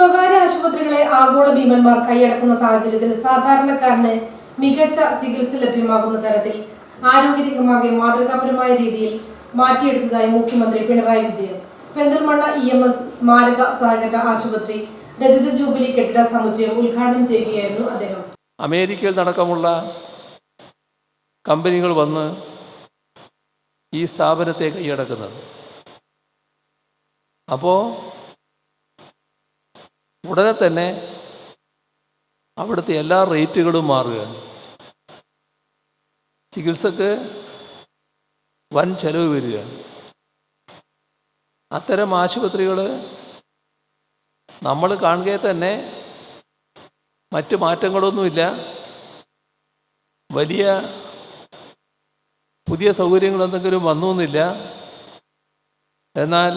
സ്വകാര്യ ആശുപത്രികളെ ആഗോള ഭീമന്മാർ കൈയടക്കുന്ന സാഹചര്യത്തിൽ സാധാരണക്കാരന് മികച്ച ചികിത്സ ലഭ്യമാകുന്ന തരത്തിൽ ആരോഗ്യരംഗമാകെ മാതൃകാപരമായ രീതിയിൽ മാറ്റിയെടുത്തതായി മുഖ്യമന്ത്രി Pinarayi Vijayan. Perinthalmanna E M S സ്മാരക സഹകരണ ആശുപത്രി രജത ജൂബിലി കെട്ടിട സമുച്ചയം ഉദ്ഘാടനം ചെയ്യുകയായിരുന്നു അദ്ദേഹം. അമേരിക്കയിൽ നടക്കമുള്ള കമ്പനികൾ വന്ന് ഈ സ്ഥാപനത്തെ കൈയടക്കുന്നത്. അപ്പോൾ ഉടനെ തന്നെ അവിടുത്തെ എല്ലാ റേറ്റുകളും മാറുകയാണ് ചികിത്സക്ക് വൻ ചെലവ് വരികയാണ് അത്തരം ആശുപത്രികൾ നമ്മൾ കാണുകയെ തന്നെ മറ്റ് മാറ്റങ്ങളൊന്നുമില്ല. വലിയ പുതിയ സൗകര്യങ്ങൾ എന്തെങ്കിലും വന്നൊന്നുമില്ല എന്നാൽ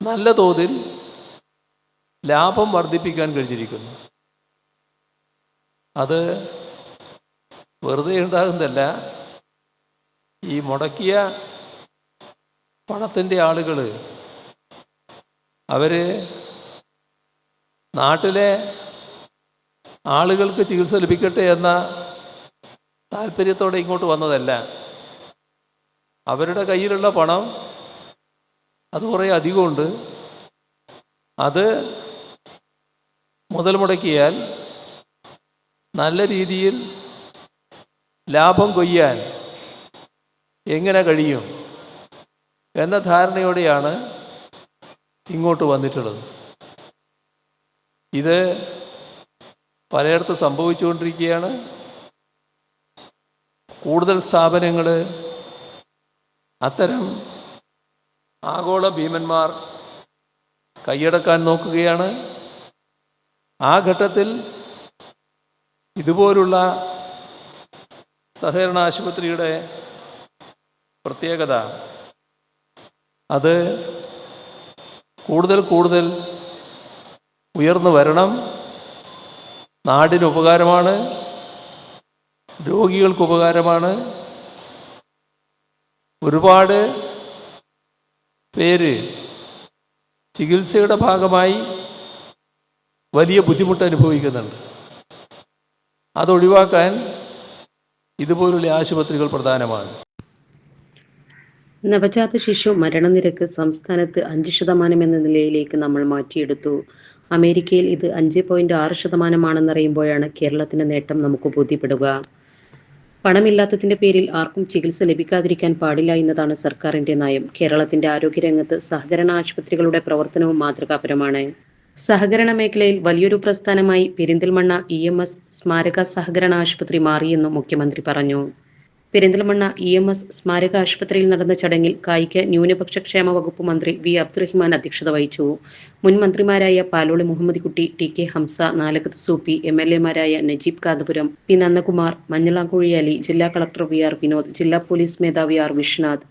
നല്ല തോതിൽ ലാഭം വർദ്ധിപ്പിക്കാൻ കഴിഞ്ഞിരിക്കുന്നു. അത് വെറുതെ ഉണ്ടാകുന്നതല്ല. ഈ മുടക്കിയ പണത്തിന്റെ ആളുകൾ അവർ നാട്ടിലെ ആളുകൾക്ക് ചികിത്സ ലഭിക്കട്ടെ എന്ന താല്പര്യത്തോടെ ഇങ്ങോട്ട് വന്നതല്ല. അവരുടെ കയ്യിലുള്ള പണം അത് കുറേ അധികമുണ്ട്. അത് മുതൽ മുടക്കിയാൽ നല്ല രീതിയിൽ ലാഭം കൊയ്യാൻ എങ്ങനെ കഴിയും എന്ന ധാരണയോടെയാണ് ഇങ്ങോട്ട് വന്നിട്ടുള്ളത്. ഇത് പലയിടത്ത് സംഭവിച്ചുകൊണ്ടിരിക്കുകയാണ്. കൂടുതൽ സ്ഥാപനങ്ങൾ അത്തരം ആഗോള ഭീമന്മാർ കൈയടക്കാൻ നോക്കുകയാണ്. ആ ഘട്ടത്തിൽ ഇതുപോലുള്ള സഹകരണ ആശുപത്രിയുടെ പ്രത്യേകത അത് കൂടുതൽ കൂടുതൽ ഉയർന്നു വരണം. നാടിന് ഉപകാരമാണ് രോഗികൾക്ക് ഉപകാരമാണ്. ഒരുപാട് പേര് ചികിത്സയുടെ ഭാഗമായി വലിയ ബുദ്ധിമുട്ട് അനുഭവിക്കുന്നുണ്ട്. അതൊഴിവാക്കാൻ ഇതുപോലുള്ള ആശുപത്രികൾ പ്രധാനമാണ്. നവജാത ശിശു മരണനിരക്ക് സംസ്ഥാനത്ത് അഞ്ച് ശതമാനം എന്ന നിലയിലേക്ക് നമ്മൾ മാറ്റിയെടുത്തു. അമേരിക്കയിൽ ഇത് അഞ്ച് പോയിന്റ് ആറ് ശതമാനമാണെന്നറിയുമ്പോഴാണ് കേരളത്തിന്റെ നേട്ടം നമുക്ക് ബോധ്യപ്പെടുക. പണമില്ലാത്തതിന്റെ പേരിൽ ആർക്കും ചികിത്സ ലഭിക്കാതിരിക്കാൻ പാടില്ല എന്നതാണ് സർക്കാരിന്റെ നയം. കേരളത്തിന്റെ ആരോഗ്യരംഗത്ത് സഹകരണ ആശുപത്രികളുടെ പ്രവർത്തനവും മാതൃകാപരമാണ്. സഹകരണ മേഖലയിൽ വലിയൊരു പ്രസ്ഥാനമായി പെരിന്തൽമണ്ണ ഇ എം എസ് സ്മാരക സഹകരണ ആശുപത്രി മാറിയെന്നും മുഖ്യമന്ത്രി പറഞ്ഞു. പെരിന്തൽമണ്ണ ഇ എം എസ് സ്മാരക ആശുപത്രിയിൽ നടന്ന ചടങ്ങിൽ കായിക ന്യൂനപക്ഷ ക്ഷേമ വകുപ്പ് മന്ത്രി വി അബ്ദുറഹിമാൻ അധ്യക്ഷത വഹിച്ചു. മുൻ മന്ത്രിമാരായ Paloli Muhammad Kutty T K Hamza Nalakath Soopy M L എമാരായ Najeeb Kanthapuram P Nandakumar Manjalamkuzhi Ali ജില്ലാ കളക്ടർ വി ആർ വിനോദ് ജില്ലാ പോലീസ് മേധാവി R Viswanath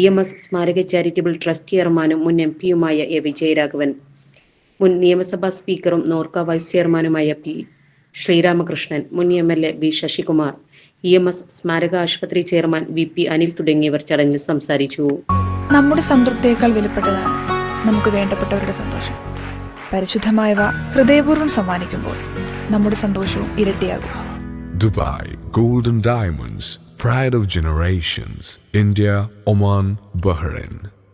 E M S സ്മാരക ചാരിറ്റബിൾ ട്രസ്റ്റ് ചെയർമാനും മുൻ എം പിയുമായ എ വിജയരാഘവൻ. മുൻ നിയമസഭാ സ്പീക്കറും നോർക്ക വൈസ് ചെയർമാനുമായ പി ശ്രീരാമകൃഷ്ണൻ മുൻ M L A B Sasikumar E M S സ്മാരക ആശുപത്രി ചെയർമാൻ വി പി അനിൽ തുടങ്ങിയവർ ചടങ്ങിൽ സംസാരിച്ചു. നമ്മുടെ സംതൃപ്തിയേക്കാൾ വിലപ്പെട്ടതാണ് നമുക്ക് വേണ്ടപ്പെട്ടവരുടെ സന്തോഷം. പരിശുദ്ധമായവ ഹൃദയപൂർവം സമ്മാനിക്കുമ്പോൾ നമ്മുടെ സന്തോഷവും ഇരട്ടിയാകും. Dubai golden diamonds pride of generations India Oman Bahrain.